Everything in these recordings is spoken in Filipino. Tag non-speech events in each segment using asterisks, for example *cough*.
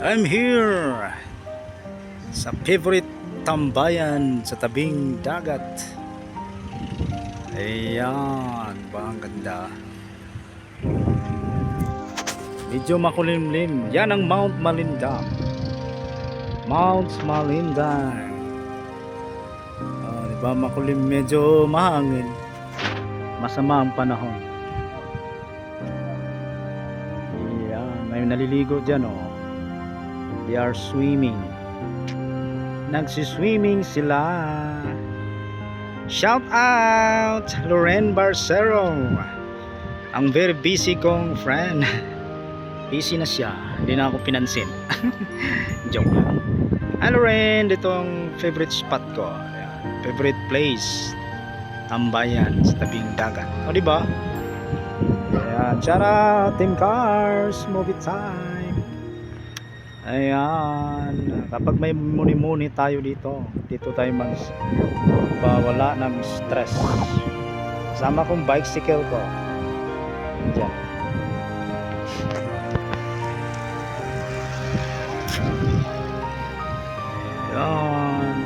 I'm here sa favorite tambayan sa tabing dagat. Ayan, ba ang ganda. Medyo makulimlim. Yan ang Mount Malinda. Mount Malinda. Oh, di ba makulim medyo mahangin. Masama ang panahon. Ayan, may naliligo dyan oh. They are swimming. Nagsiswimming sila. Shout out Loren Barcero. Ang very busy kong friend. Busy na siya. Hindi na ako pinansin. *laughs* Joke lang. Hi Loren, dito ang favorite spot ko. Favorite place. Tambayan sa tabing dagat. O di ba? Ayan, shout out Team Cars, movie time. Ayan, kapag may muni-muni tayo dito, dito tayo mag wala ng stress. Kasama kong bicycle ko. Diyan. Ayan.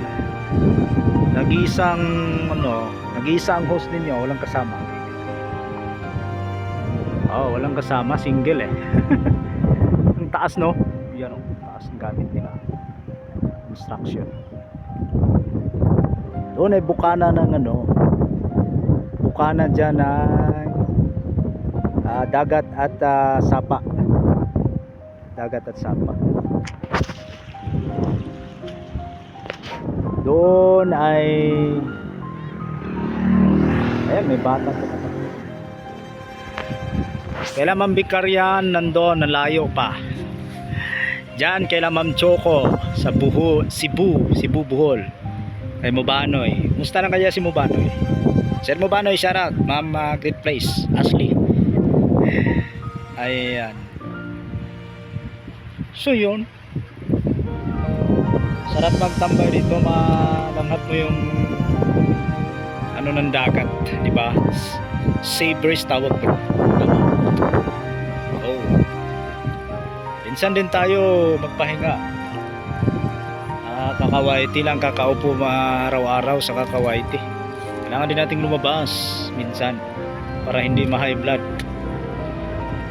Nag-iisang ano, nag-iisa ang host ninyo, walang kasama. Oh, walang kasama, single eh. *laughs* ang taas no? Yan o, taas ng gamit nila. Construction. Doon ay bukana ng ano, bukana dyan ng ah, dagat at ah, sapa. Dagat at sapa. Doon ay Ayan, may bata pa Kailan Ma'am Bikaryan nandoon, nalayo pa. Diyan kay Ma'am Choco sa Buho, Cebu, Cebu Bohol. Kay Mubanoy. Musta na kaya si Mubanoy? Sir Mubanoy, shout out. Ma'am uh, Great Place, Ashley. Ayan. So yun. Sarap magtambay dito, malanghap mo yung ano ng dagat, di ba? Sabres tawag ko. Minsan din tayo magpahinga. Ah, kakawaiti lang kakaupo araw-araw sa kakawaiti. Kailangan din nating lumabas minsan para hindi ma-high blood.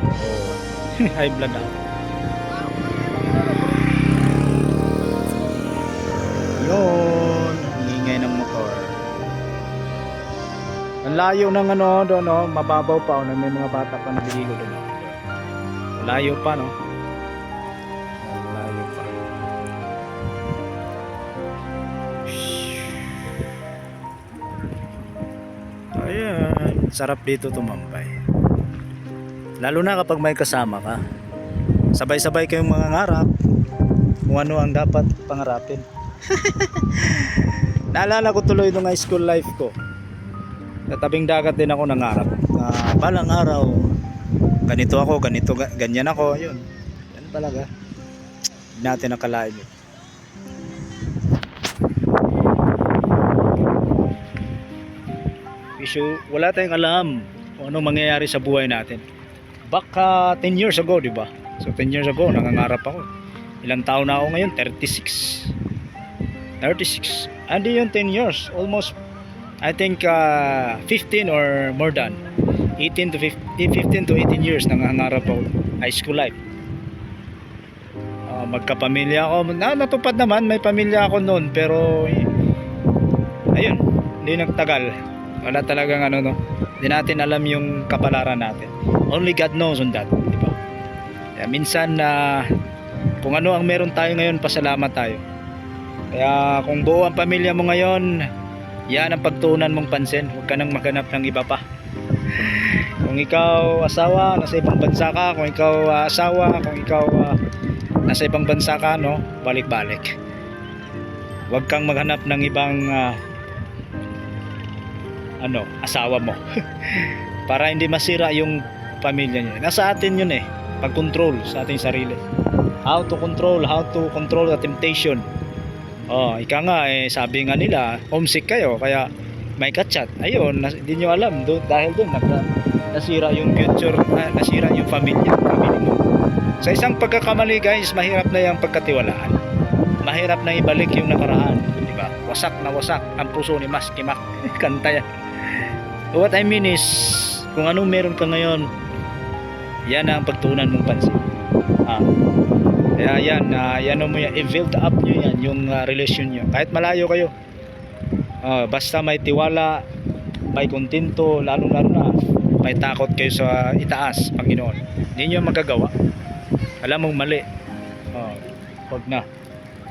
Oh, *laughs* high blood na. Yun, ingay ng motor. Ang layo ng ano doon, no? mababaw pa, oh, may mga bata pa naliligo doon. Layo pa, no? Sarap dito tumambay. Lalo na kapag may kasama ka. Sabay-sabay kayong mga ngarap kung ano ang dapat pangarapin. *laughs* Naalala ko tuloy nung high school life ko. Sa tabing dagat din ako nangarap. Na balang araw, ganito ako, ganito, ga- ganyan ako, yun. Yan talaga. Hindi natin nakalain yun. Issue, wala tayong alam kung anong mangyayari sa buhay natin. Baka 10 years ago, di ba? So 10 years ago, nangangarap ako. Ilang taon na ako ngayon? 36. 36. Hindi yung 10 years. Almost, I think, uh, 15 or more than. 18 to 15, 15 to 18 years nangangarap ako. High school life. Uh, magkapamilya ako. Na, natupad naman, may pamilya ako noon. Pero, eh, ayun, hindi nagtagal. Wala talagang ano, no. Hindi natin alam yung kapalaran natin. Only God knows on that. Di ba? Kaya minsan na kung ano ang meron tayo ngayon, pasalamat tayo. Kaya kung buo ang pamilya mo ngayon, yan ang pagtuunan mong pansin. Huwag ka nang maghanap ng iba pa. *laughs* kung ikaw asawa, nasa ibang bansa ka. Kung ikaw ah, asawa, kung ikaw ah, nasa ibang bansa ka, no? Balik-balik. Huwag kang maghanap ng ibang ah, ano, asawa mo. *laughs* Para hindi masira yung pamilya niyo. Nasa atin yun eh. Pag-control sa ating sarili. How to control, how to control the temptation. Oh, ika nga eh sabi nga nila, homesick kayo kaya may kachat. Ayun, hindi nyo alam do, dahil doon nag nasira yung future, na, nasira yung pamilya, pamilya mo. Sa isang pagkakamali guys, mahirap na yung pagkatiwalaan. Mahirap na ibalik yung nakaraan, di ba? Wasak na wasak ang puso ni Mas Kimak. *laughs* Kanta yan. What I mean is, kung anong meron ka ngayon, yan ang pagtuunan mong pansin. Ah. Kaya yan, uh, yan mo yan, i-build up nyo yan, yung ah, relasyon nyo. Kahit malayo kayo, Ah, basta may tiwala, may kontento, lalo-lalo na, may takot kayo sa itaas, Panginoon. Hindi nyo magagawa. Alam mong mali. Oh, wag na.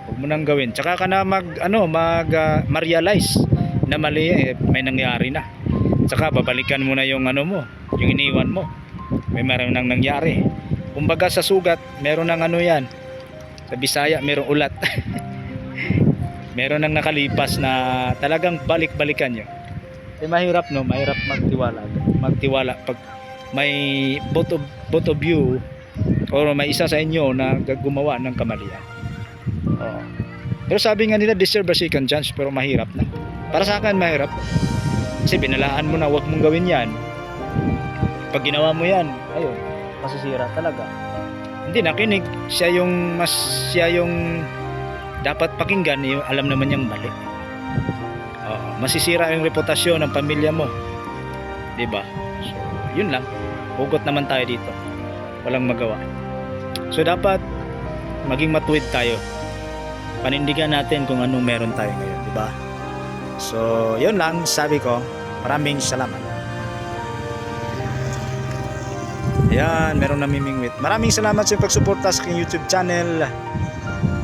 Huwag mo nang gawin. Tsaka ka na mag, ano, mag, ah, ma-realize na mali eh, may nangyari na. Tsaka babalikan mo na yung ano mo, yung iniwan mo. May meron nang nangyari. Kumbaga sa sugat, meron nang ano yan. Sa Bisaya, merong ulat. *laughs* meron nang nakalipas na talagang balik-balikan nyo. Eh mahirap no, mahirap magtiwala. Magtiwala pag may both of, both of you or may isa sa inyo na gumawa ng kamalian. Oo. Pero sabi nga nila deserve a second chance pero mahirap na. Para sa akin mahirap. Kasi binalaan mo na wag mong gawin yan. Pag ginawa mo yan, ayun, masisira talaga. Hindi nakinig. Siya yung mas siya yung dapat pakinggan, yung alam naman niyang mali. Oo, masisira yung reputasyon ng pamilya mo. 'Di ba? So, yun lang. Hugot naman tayo dito. Walang magawa. So dapat maging matuwid tayo. Panindigan natin kung anong meron tayo ngayon, 'di ba? So, yun lang sabi ko. Maraming salamat. Yan, meron namimingwit. Maraming salamat sa pagsuporta sa aking YouTube channel.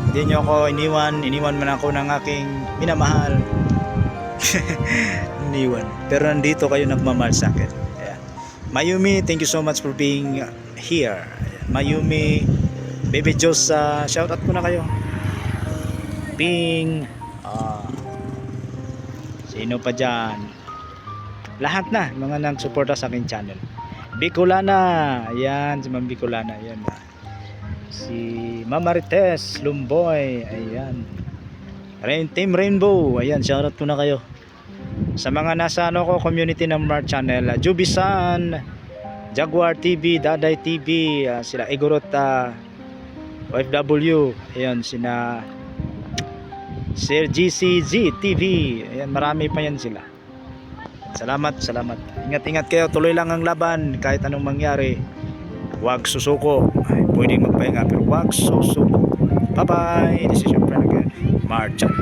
Hindi nyo ako iniwan. Iniwan man ako ng aking minamahal. *laughs* iniwan. Pero nandito kayo nagmamahal sa akin. Ayan. Mayumi, thank you so much for being here. Ayan. Mayumi, Baby Josa, shout out ko na kayo. Ping, sino pa dyan? Lahat na, mga nagsuporta sa aking channel. Bicolana, ayan, si Ma'am Bicolana, ayan. Si Mama Marites Lumboy, ayan. Rain, Team Rainbow, ayan, shoutout ko na kayo. Sa mga nasa ano ko, community ng Mar Channel, uh, Jubisan, Jaguar TV, Daday TV, ah, sila Igorot ah, OFW, ayan, sina Sir GCZ TV, ayan, marami pa yan sila. Salamat, salamat. Ingat-ingat kayo, tuloy lang ang laban kahit anong mangyari. Huwag susuko. Ay, pwedeng magpahinga pero huwag susuko. Bye-bye. This is your friend again, Marchan.